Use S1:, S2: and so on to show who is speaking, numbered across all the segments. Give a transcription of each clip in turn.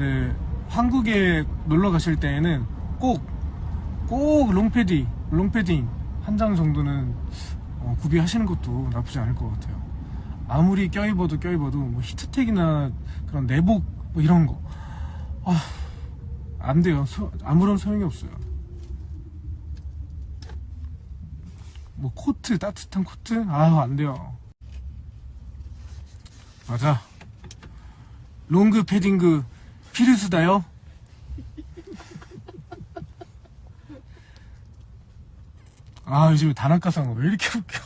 S1: 근데 한국에 놀러 가실 때에는 꼭, 꼭 롱패디, 롱패딩 한 장 정도는 어, 구비하시는 것도 나쁘지 않을 것 같아요. 아무리 껴입어도 껴입어도 뭐 히트텍이나 그런 내복 뭐 이런 거. 아, 안 돼요. 소- 아무런 소용이 없어요. 뭐 코트, 따뜻한 코트? 아유, 안 돼요. 맞아. 롱그 패딩그 필수다요. 아 요즘 다나카상 왜 이렇게 웃겨?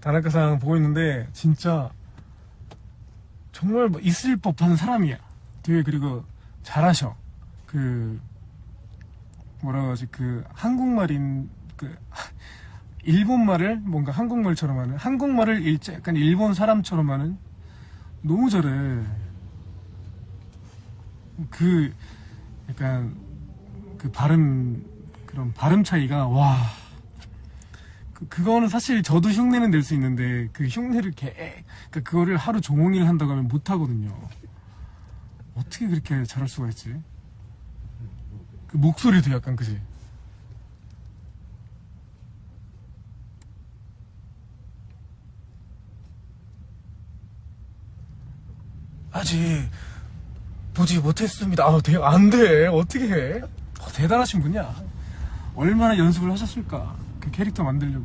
S1: 다나카상 보고 있는데 진짜 정말 뭐 있을 법한 사람이야. 되게 그리고 잘하셔. 그 뭐라 그러지 그 한국말인 그 일본말을 뭔가 한국말처럼 하는 한국말을 일제 약간 일본 사람처럼 하는 너무 잘해. 그 약간 그 발음 그런 발음 차이가 와. 그, 그거는 사실 저도 흉내는 낼 수 있는데 그 흉내를 개 그러니까 그거를 하루 종일 한다고 하면 못 하거든요. 어떻게 그렇게 잘할 수가 있지? 그 목소리도 약간 그지? 아직 보지 못했습니다. 아, 대, 안 돼. 어떻게 해? 어, 대단하신 분이야. 얼마나 연습을 하셨을까? 그 캐릭터 만들려고.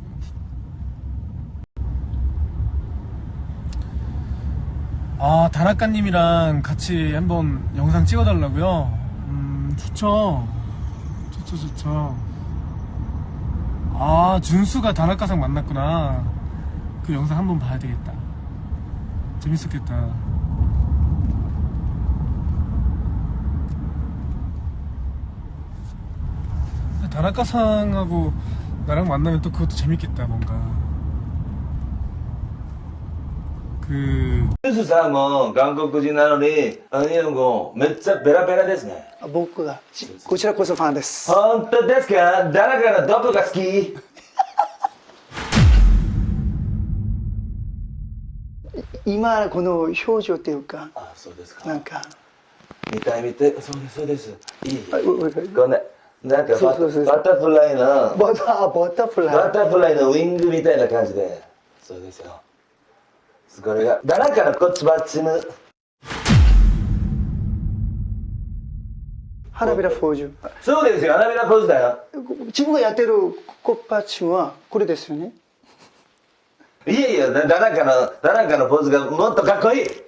S1: 아, 다나카님이랑 같이 한번 영상 찍어달라고요? 음, 좋죠. 좋죠, 좋죠. 아, 준수가 다나카상 만났구나. 그 영상 한번 봐야 되겠다. 재밌었겠다. 다나카상하고 나랑 만나면 또 그것도 재밌겠다 뭔가 그
S2: ユスさんも韓国人なのに、あの日本語めっちゃベラベラですね。
S3: 僕がちこちらこそファンです
S2: 本当ですか誰かのどこが好き
S3: 今この表情っていうか
S2: あ、そうですか。
S3: なんか
S2: 見たい見たい。そうです、そうです。いい。
S3: あおいおい
S2: こん な、なんかバ
S3: そうそうそう
S2: バタフライの、
S3: バターバタフ
S2: バ
S3: ライ
S2: タフライのウィングみたいな感じで。そうですよ。これが、誰かのこっちばっちぬ。
S3: 花びらフォージュ
S2: そうですよ、花びらポーズだよ。
S3: 自分がやってるコッパッチンはこれですよね
S2: いやいや、だ誰かの、誰かのポーズがもっとかっこいい。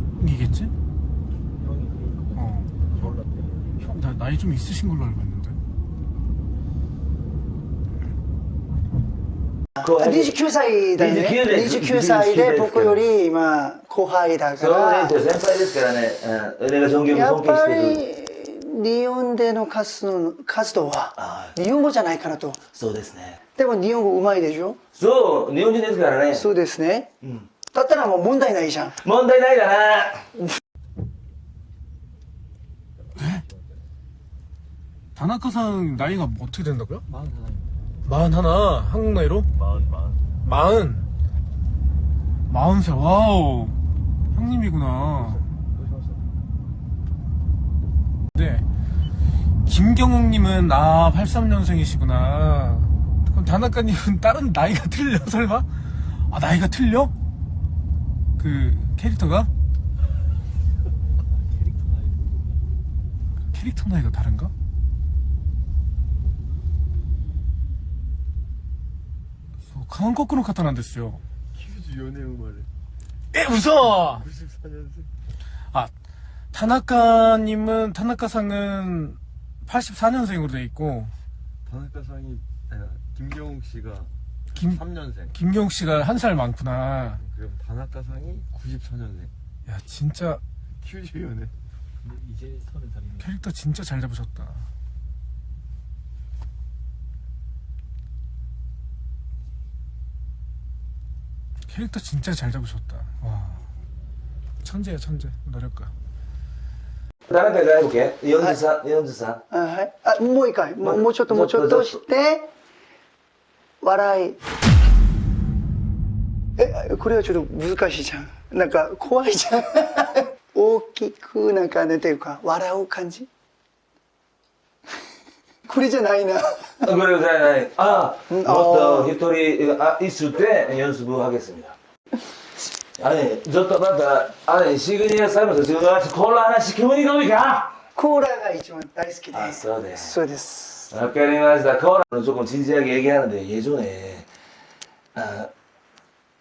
S1: 이겠지? 어. 형, 나, 나이 좀 있으신 걸로 알고 있는데.
S2: こう
S3: 29歳だよね
S2: 29です
S3: 29歳で
S2: 29です
S3: 僕より今後輩だか
S2: そう
S3: ら
S2: ですよ、先輩ですからね。うん俺が尊敬も尊敬
S3: やっぱ
S2: してる。
S3: り日本での活動活動は
S2: は
S3: 日本語じゃないかなと
S2: そうですね。
S3: でも日本語うまいでしょ
S2: そう、日本人ですからね。
S3: そうですね
S2: うん
S3: だったらもう問題ないじゃん
S2: 問題ないかな。
S1: 다나카상 나이가 뭐 어떻게 된다고요? 마흔 하나. 한국 나이로? 마흔. 마흔 살. 와우. 형님이구나. 네. 김경욱님은 아 83년생이시구나. 그럼 다나카님은 다른 나이가 틀려 설마? 아 나이가 틀려? 그 캐릭터가? 캐릭터 나이가 다른가? 어, 강한 거꾸로
S4: 카타난데스요 키즈 연애 우마레
S1: 에 무서워!
S4: 94년생.
S1: 아 타나카님은 타나카상은 84년생으로 돼 있고.
S4: 타나카상이 김경욱 씨가
S1: 김,
S4: 3년생.
S1: 김경욱 씨가 한 살 많구나. 네.
S4: 그럼 다나카상이 94년생
S1: 야, 진짜,
S4: 94년 근데 이제 서른 살이네.
S1: 캐릭터 진짜 잘 잡으셨다. 캐릭터 진짜 잘 잡으셨다. 와. 천재야, 천재. 노력가.
S2: 다른 데가 해볼게. 연주사, 연주사.
S3: あはい。あ、もう一回。もうもうちょっともうちょっとして、笑い。 え、これはちょっと難しいじゃん。なんか怖いじゃん。大きくなんかなんていうか、笑う感じこれじゃないな。
S2: 그래, 그래, 아,
S3: 음,
S2: 뭐,
S3: 어.
S2: 히토리, 아, 있을 때 연습을 하겠습니다. 아니, 저또 맞다. 아니, 시그니어 살면서 지금 가서 콜라 하나 시키면 이겁니까?
S3: コーラが一番大好きで。
S2: あそうです
S3: そうです。
S2: 아까리마스다 콜라는 조금 진지하게 얘기하는데 예전에 아,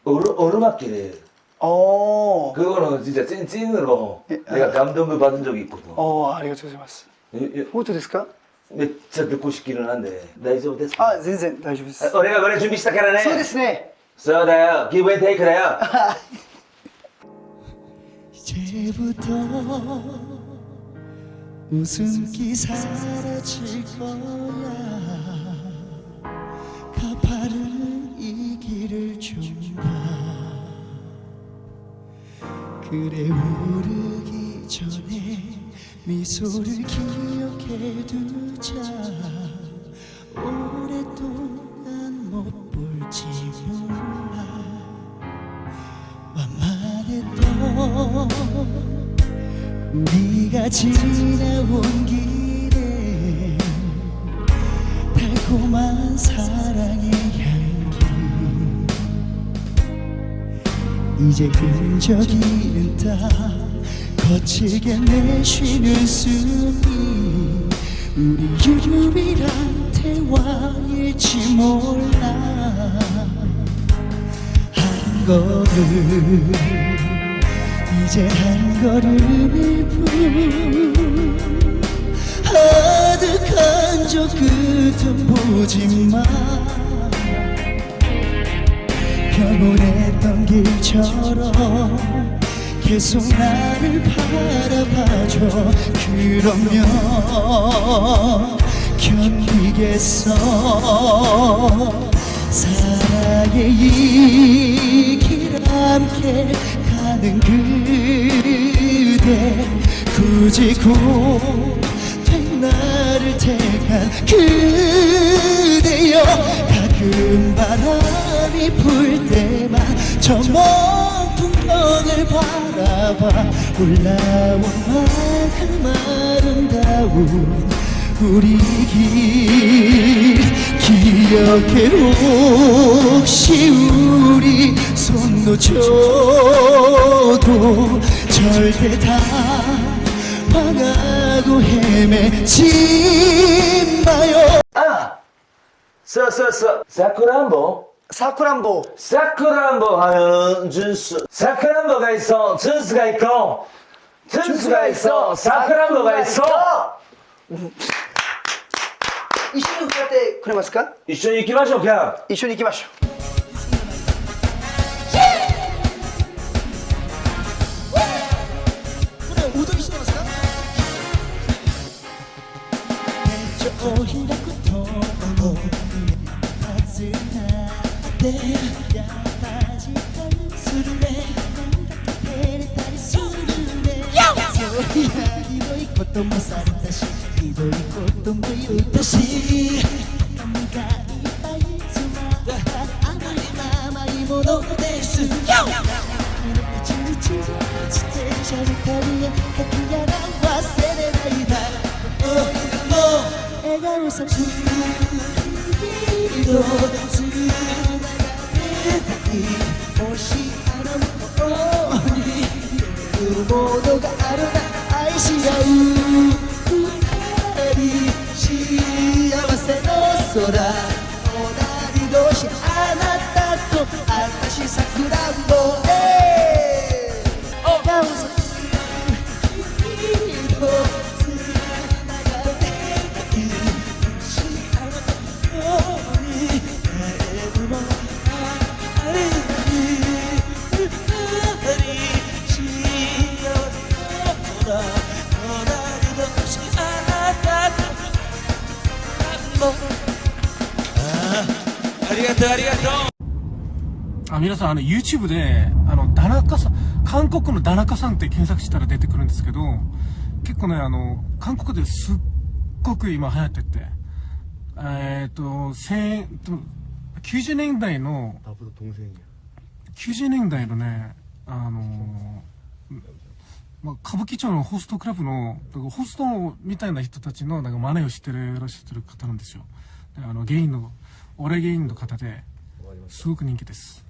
S2: 얼음, 얼음학기를
S3: おー。
S2: 그거는 진짜 찐찐으로
S3: 예,
S2: 내가 감동을 받은 적이 있거든.
S3: おー、ありがとうございます。
S2: 예, 예,
S3: 本当ですか
S2: 진짜 듣고 싶기는 한데大丈夫ですか?
S3: あ、全然大丈夫です。
S2: 아, 우리가 노래 준비 시작하네.
S3: そうですね。
S2: 써다요. 기브 앤 테이크다요.
S5: 이제부터 웃음기 사라질 거야 가파른 이 길을 좀봐 그래 오르기 전에 미소를 기억해 두자. 오랫동안 못 볼지 몰라. 완만했던 우리가 지나온 길에 달콤한 사랑 이제 끈적이는 다. 거칠게 내쉬는 숨이 우리 유일한 대화일지 몰라. 한 걸음 이제 한 걸음일 뿐 아득한 저 끝은 보지 마 평온했던 길처럼 계속 나를 바라봐줘. 그러면 견디겠어. 사랑의 이 길 함께 가는 그대. 굳이 곧된 나를 택한 그대여 가끔 바람이 불 때만 저먼 풍경을 바라봐. 올라온 만큼 아름다운 우리 길. 기억해 혹시 우리 손 놓쳐도 절대 다 망하고 헤매지 마요
S2: そうそうそう。さくらんぼ？
S3: さくらんぼ。
S2: さくらんぼはジュース。さくらんぼがいそう。ジュースがいこう。ジュースがいそう。さくらんぼがいそう。
S3: 一緒に歌ってくれますか
S2: 一緒に行きましょう。か。
S3: 一緒に行きましょう。
S5: ともされたしひどいことも言ったし髪がいっぱい詰まった甘い甘いものです。一日中自転車で旅へかきやら忘れないだろう笑顔さく一度つながれたいもしあの向こうにいるものがあるな違う幸せの空隣同士花とあ
S6: りがとうあ
S7: 皆さんあの YouTube であのダナカさん韓国のダナカさんって検索したら出てくるんですけど結構ねあの韓国ですっごく今流行っててえっ、ー、と90年代の90年代のねあのまあ、歌舞伎町のホストクラブの、ホストみたいな人たちのなんか真似をしてるらっしゃってる方なんですよで。あの、ゲイのオレゲインの方ですごく人気です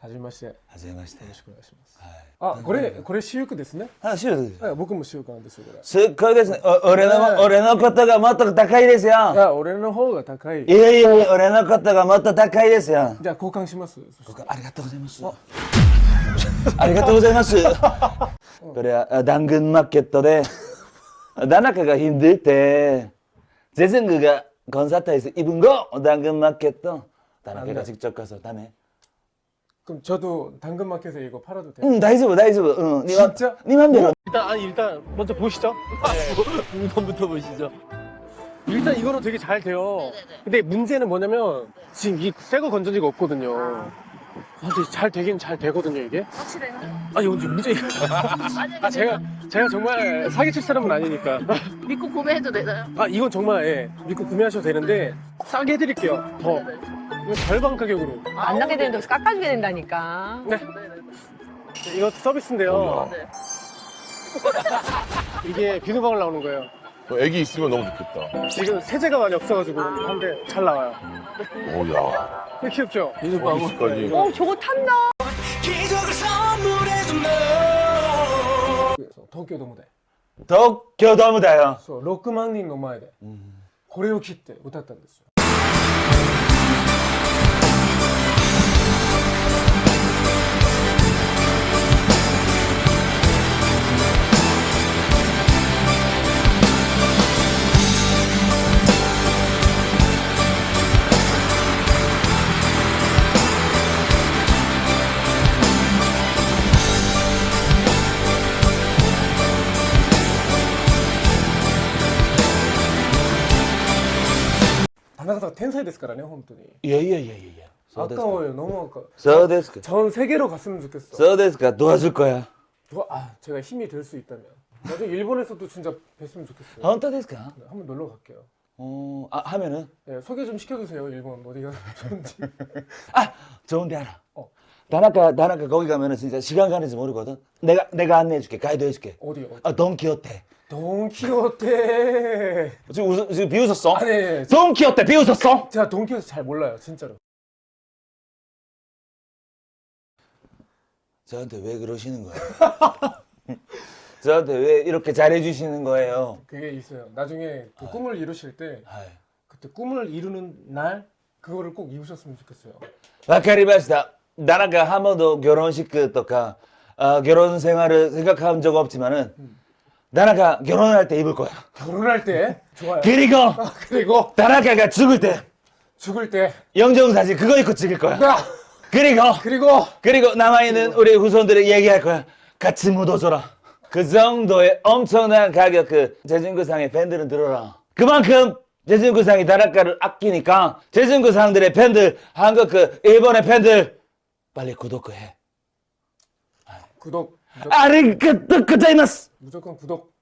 S7: はじめまして。
S2: はじめまして。
S7: よろしくお願いします。はい、あ、これ、これ私服ですね？
S2: あ、私服です。
S7: はい、僕も私服なんですよ、これ。
S2: すっごいですね。お俺の、
S7: えー、
S2: 俺のことがもっと高いですよ。
S7: いや、俺の方が高い。
S2: いやいやいや、俺のことがもっと高いですよ。
S7: じゃあ、交換します。交換
S2: ありがとうございます。あ りがとうございます。これは、ダングンマーケットで、田中がひんでて、 재승그가 건사타에서 입은 거 당근 마켓도 다나케가 직접 가서 다음에
S7: 그럼 저도 당근 마켓에서 이거 팔아도 돼요?
S2: 응 다이즈브 다이즈브 응 네 니만
S7: 진짜?
S2: 네 니만 대로 어?
S7: 일단 아니 일단 먼저 보시죠. 네.
S4: 물건부터 보시죠.
S7: 일단 이거로 되게 잘 돼요. 네네네. 근데 문제는 뭐냐면 지금 이 새거 건전지가 없거든요. 아. 아, 근데 잘 되긴 잘 되거든요 이게.
S8: 확실해요?
S7: 아 이거 문제. 아 제가 제가 정말 사기칠 사람은 아니니까.
S8: 믿고 구매해도 되나요?
S7: 아 이건 정말 예, 믿고 구매하셔도 되는데 싸게 해드릴게요. 더. 이거 절반 가격으로.
S9: 안 나게 되는데 여기서 깎아주게 된다니까.
S7: 네. 이거 서비스인데요.
S8: 네.
S7: 이게 비누방울 나오는 거예요.
S10: 애기 있으면 너무 좋겠다.
S7: 지금 세제가 많이 없어가지고 한데 잘 나와요.
S10: 오야.
S7: 되게 귀엽죠?
S10: 비누방울까지.
S9: 어, 저거 탐나.
S6: 기적을 선물해준 너
S7: 그래서 도쿄 도무대.
S2: 도쿄도무다요.
S7: そう6万人の前でこれを切って歌ったんですよ 天才ですからね本当に
S2: 예, 예, 예, 예, 예. そうですか.
S7: 아까워요 너무 아까
S2: そうですか.
S7: 전 세계로 갔으면 좋겠어
S2: そうですか. 도와줄 거야.
S7: 누가- 아 제가 힘이 될 수 있다면 나중에 일본에서도 진짜 뵀으면 좋겠어요
S2: 本当ですか?
S7: 네, 한번 놀러 갈게요
S2: 어, 아, 하면은
S7: 네, 소개 좀 시켜주세요 일본 어디가 좋은지
S2: 아, 좋은데 알아.
S7: 어.
S2: 다나카, 다나카 거기 가면은 진짜 시간 가는지 모르거든. 내가, 내가 안내해줄게. 가이드 해줄게.
S7: 어디 어디
S2: 아, 돈키호테.
S7: 돈키호테
S2: 지금, 웃, 지금 비웃었어?
S7: 아니 네,
S2: 돈키호테 비웃었어?
S7: 제가 돈키호테 잘 몰라요 진짜로
S2: 저한테 왜 그러시는 거예요? 저한테 왜 이렇게 잘해주시는 거예요?
S7: 그게 있어요 나중에 그 꿈을 이루실 때
S2: 아이.
S7: 그때 꿈을 이루는 날 그거를 꼭 이루셨으면 좋겠어요.
S2: わかりました。다나카 한 번도 결혼식 또か, 어, 결혼 생활을 생각한 적 없지만은, 다나카 결혼할 때 입을 거야.
S7: 결혼할 때 좋아요.
S2: 그리고,
S7: 그리고
S2: 다나카가 죽을 때,
S7: 죽을 때
S2: 영정 사진 그거 입고 찍을 거야.
S7: 야!
S2: 그리고,
S7: 그리고
S2: 그리고 남아있는 우리 후손들이 얘기할 거야. 같이 묻어줘라. 그 정도의 엄청난 가격 그 재진구상의 팬들은 들어라. 그만큼 재진구상이 다락가를 아끼니까 재진구상들의 팬들, 한국 그 일본의 팬들 빨리 구독해.
S7: 구독 무조건,
S2: 아리가또 고자이마스.
S7: 무조건 구독.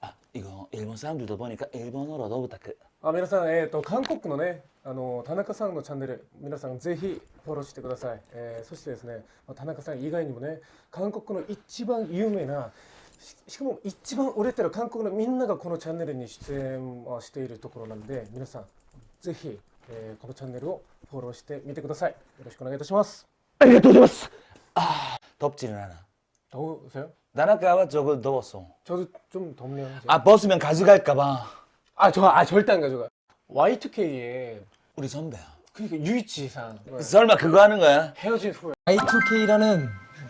S2: 아, 이거 일본 사람들도 보니까 일본어로도 부탁해.
S7: あ皆さん、えー、と韓国のねあの田中さんのチャンネル皆さんぜひフォローしてください、えーそしてですねまあ田中さん以外にもね韓国の一番有名なししかも一番売れてる韓国のみんながこのチャンネルに出演をしているところなんで皆さんぜひ、えーこのチャンネルをフォローしてみてくださいよろしくお願いいたします
S2: 아리가또 고자이마스. 아, 덥지는 않아.
S7: 더우세요?
S2: 다나카와 조금 더웠어.
S7: 저도 좀 덥네요 이제.
S2: 아, 벗으면 가져갈까봐.
S7: 아, 저, 아, 절대 안 가져가. Y2K에
S2: 우리 선배야.
S7: 그러니까 유이치상
S2: 설마 그거 하는 거야?
S7: 헤어진 후에
S11: Y2K라는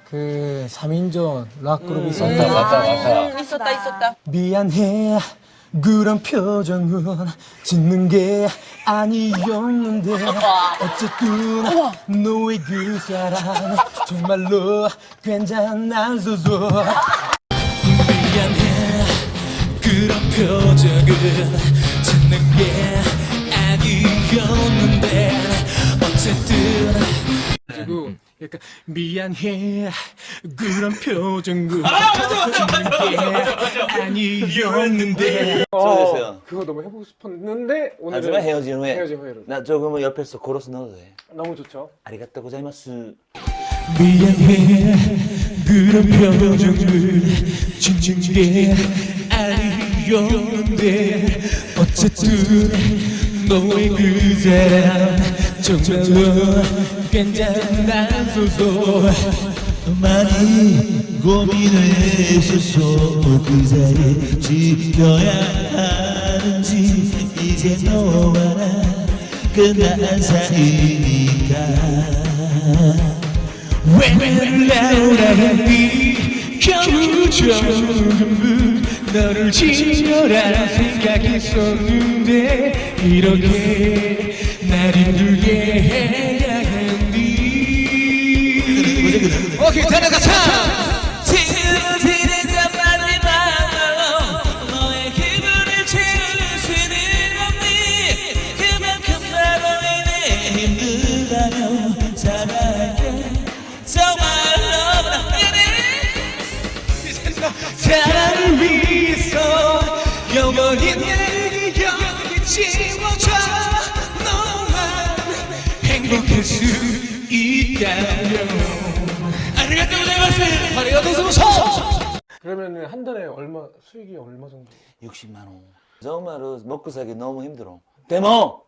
S11: 그 3인조 락 그룹이
S2: 맞다,
S11: 있었는데
S2: 맞다.
S9: 있었다, 있었다.
S11: 미안해
S6: 그런 표정은 짓는 게 아니었는데 어쨌든 너의 그 사랑 정말로 괜찮았어서 미안해. 그런 표정은 짓는 게
S7: 약간 미안해 그런 표정은 짓는 게 아니었는데
S2: 수고했어요.
S7: 그거 너무 해보고 싶었는데 오늘
S2: 하지만 헤어진 후에
S7: 헤어진 후에로
S2: 나 조금은 옆에서 코러스 넣어도 돼.
S7: 너무 좋죠.
S2: 아리가또 고자이마스.
S6: 미안해 그런 표정을 짓는 게 아니었는데 어쨌든 너의 그 사랑 정말로 괜찮았어서 많이 고민을 했었어 그 자리에 지켜야 하는지 이제 너와 나 끝난 사이니까 왜 나오라 하니 겨우 전부 너를 지려라 생각했었는데 이렇게 날 힘들게 해 오케이 다나가자 지는 마지막으로 너의 기분을 채울 수는 없니 그만큼 나로 인해 힘들다면 사랑해. 정말로 사랑을 위해서 영원히 내 기억에 지워져 너만 행복할 수 있다면 아리가또 고자이마스
S7: 그러면은 한 달에 얼마 수익이 얼마 정도?
S2: 60만 원. 정말로 먹고 살기 너무 힘들어. 데모!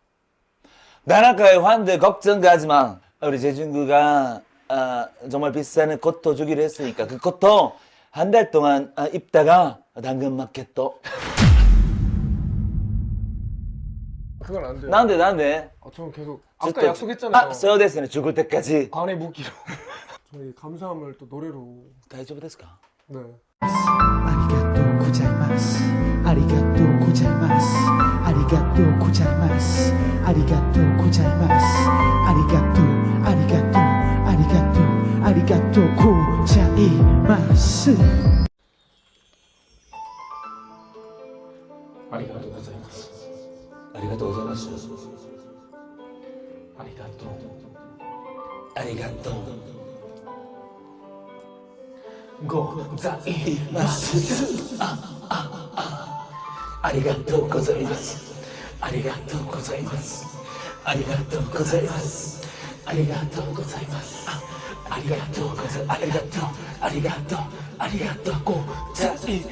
S2: 나라카의 환대 걱정 가지 마. 우리 재준구가 아, 정말 비싼 꽃도 주기로 했으니까 그 꽃도 한달 동안 아, 입다가 당근 마켓도
S7: 그건 안 돼요.
S2: 난데 난데
S7: 아, 저는 계속 아까 약속했잖아요.
S2: 아, 서울대스는 죽을 때까지
S7: 관에 묻기로. 저희 감사함을 또 노래로
S2: 大丈夫ですか
S7: 네.
S6: ありがとうございます。ありがとうございます。ありがとうございます。ありがとうございます。ありがとう、ありがとう、ありがとう、ありがとうございます。
S7: ありがとうございます。
S2: ありがとうございます
S7: ありがとう
S2: ありがとう
S7: 스.
S2: 아리가또 고자이마스.
S7: 아리가또.
S2: 아리가또.
S6: 고자이마스
S2: 아리가또 고자이마스. 아리가또 고자이마스. 아리가또 고자이마스. 아리가또 고자이마스. 아리가또 고자 아리가또 아리가또 아리가또 고자이마스.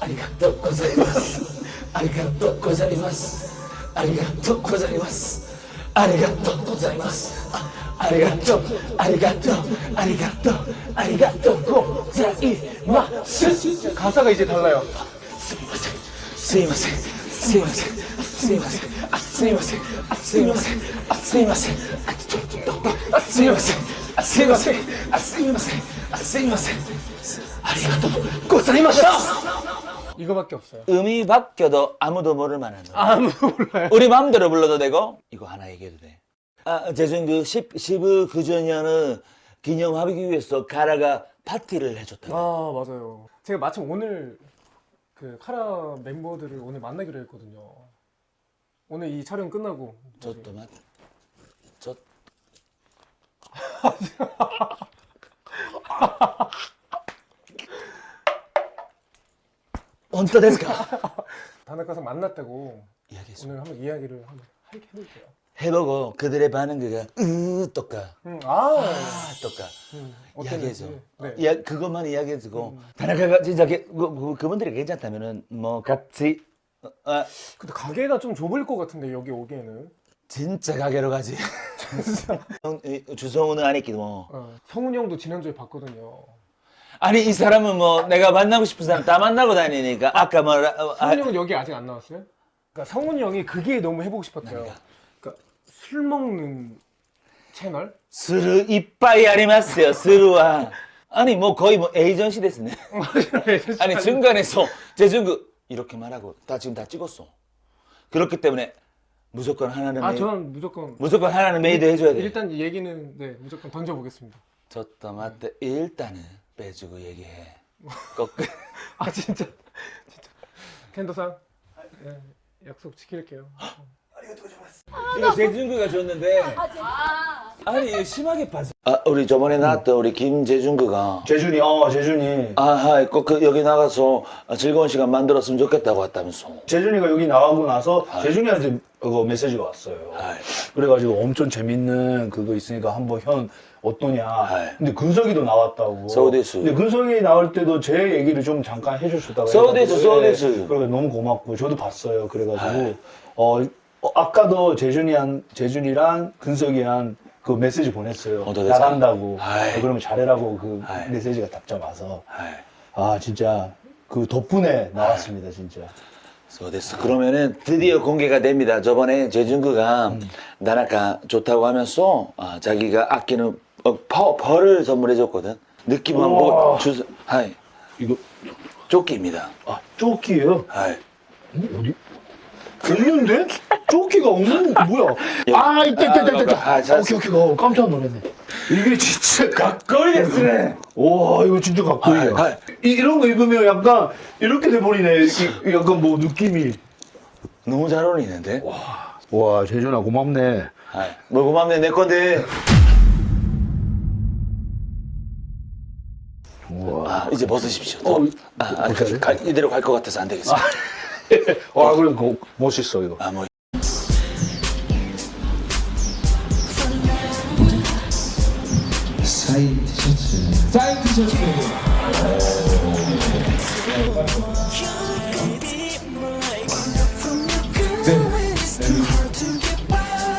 S2: 아리가또 고자이마스. 아리가또 고자이마스. 아리가또 고자이마스. 아리가또 고자이마스. 아리가또 아리가또 아리가또 아리가또 고자이마스
S7: 가사가 이제 달라요
S2: 스미마세 스미마세 스미마세 아, 스미마세 아, 스미마세 아, 스미마세 스미마세 스미마세 스미마세 아 스미마세 아리가또 고자이마시다
S7: 이거밖에 없어요.
S2: 음이 바뀌어도 아무도 모를 만한 노래.
S7: 아무 몰라요.
S2: 우리 마음대로 불러도 되고 이거 하나 얘기해도 돼. 아, 재준 그 10, 10, 그 전이하는 기념하기 위해서 가라가 파티를 해줬다.
S7: 고 아 맞아요. 제가 마침 오늘 그 카라 멤버들을 오늘 만나기로 했거든요. 오늘 이 촬영 끝나고
S2: 저 또만 저 언제 됐을까?
S7: 다 나가서 만났다고
S2: 이야기했습니다.
S7: 오늘 한번 이야기를 한번 하게 해볼게요.
S2: 해보고 그들의 반응 그가 으 또까
S7: 음, 아,
S2: 아 또까
S7: 음,
S2: 이야기해줘.
S7: 어땠는지. 네.
S2: 이야 그것만 이야기해주고 다나카가 진짜 게- 그, 그, 그분들이 괜찮다면은 뭐 같이 어, 아,
S7: 근데 가게가 좀 좁을 것 같은데 여기 오기에는
S2: 진짜 가게로 가지. 형, 이, 주성우는 안 했기도 뭐.
S7: 어, 성훈이 형도 지난주에 봤거든요.
S2: 아니 이 사람은 뭐 내가 만나고 싶은 사람 다 만나고 다니니까 아까 뭐 어, 아,
S7: 성훈이 형은 여기 아직 안 나왔어요? 그러니까 성훈이 형이 그게 너무 해보고 싶었대요. 그러니까 술 먹는 채널?
S2: 아니 뭐 거의 뭐 에이전시 됐네. 아니 중간에서 재중구 이렇게 말하고 다 지금 다 찍었어. 그렇기 때문에 무조건 하나는
S7: 아
S2: 메이,
S7: 저는 무조건
S2: 무조건 하나는 메이드 해줘야 돼.
S7: 일단 얘기는 네 무조건 던져보겠습니다.
S2: 졌다 맞다 일단은 빼주고 얘기해. 거꾸로.
S7: 아 진짜 진짜 캔도상 네, 약속 지킬게요.
S2: 이거 재중구가 줬는데. 아니 이거 심하게 봤어. 아 우리 저번에 나왔던 우리 김재중구가
S11: 재준이 어 재준이
S2: 아하 꼭 그 여기 나가서 즐거운 시간 만들었으면 좋겠다고 왔다면서.
S11: 재준이가 여기 나가고 나서 재준이한테 그거 메시지가 왔어요.
S2: 아이.
S11: 그래가지고 엄청 재밌는 그거 있으니까 한번 현 어떠냐.
S2: 아이.
S11: 근데 근석이도 나왔다고.
S2: 서울대수.
S11: 근데 근석이 나올 때도 제 얘기를 좀 잠깐 있다고.
S2: 서울대수,
S11: 해가지고,
S2: 서울대수.
S11: 예, 그러니까 너무 고맙고 저도 봤어요. 그래가지고 어, 어, 아까도 재준이 한 재준이랑 근석이 한 그 메시지 보냈어요.
S2: 어, 너 내장.
S11: 나간다고. 어, 그러면 잘해라고 그
S2: 아이.
S11: 메시지가 답장 와서
S2: 아
S11: 진짜 그 덕분에 나왔습니다 진짜.
S2: 어 됐어. 그러면은 드디어 공개가 됩니다. 저번에 재준구가
S11: 음.
S2: 나나가 좋다고 하면서 아, 자기가 아끼는 어, 퍼, 벌을 선물해줬거든. 느낌만 보고 뭐
S11: 우와.
S2: 주스, 하이,
S11: 이거
S2: 조끼입니다.
S11: 아 조끼요?
S2: 하이. 음?
S11: 어디 없는데? 조끼가 없는 뭐야? 아 있다 있다 있다 있다.
S2: 아, 잘
S11: 오케이 오케이 어, 깜짝 놀랐네. 이게 진짜
S2: 거리 됐으네.
S11: 와 이거 진짜 각고이야.
S2: 아, 아.
S11: 이, 이런 거 입으면 약간 이렇게 돼버리네. 이, 약간 뭐 느낌이.
S2: 너무 잘 어울리는데?
S11: 와 재준아 고맙네.
S2: 하이. 뭐 고맙네 내 건데.
S11: 우와.
S2: 아, 이제 벗으십시오.
S11: 어,
S2: 아, 갈- 이대로 갈 것 같아서 안 되겠어.
S11: 와 그래 고, 멋있어 이거.
S2: 아, 뭐.
S6: 사인 티셔츠 사인 티셔츠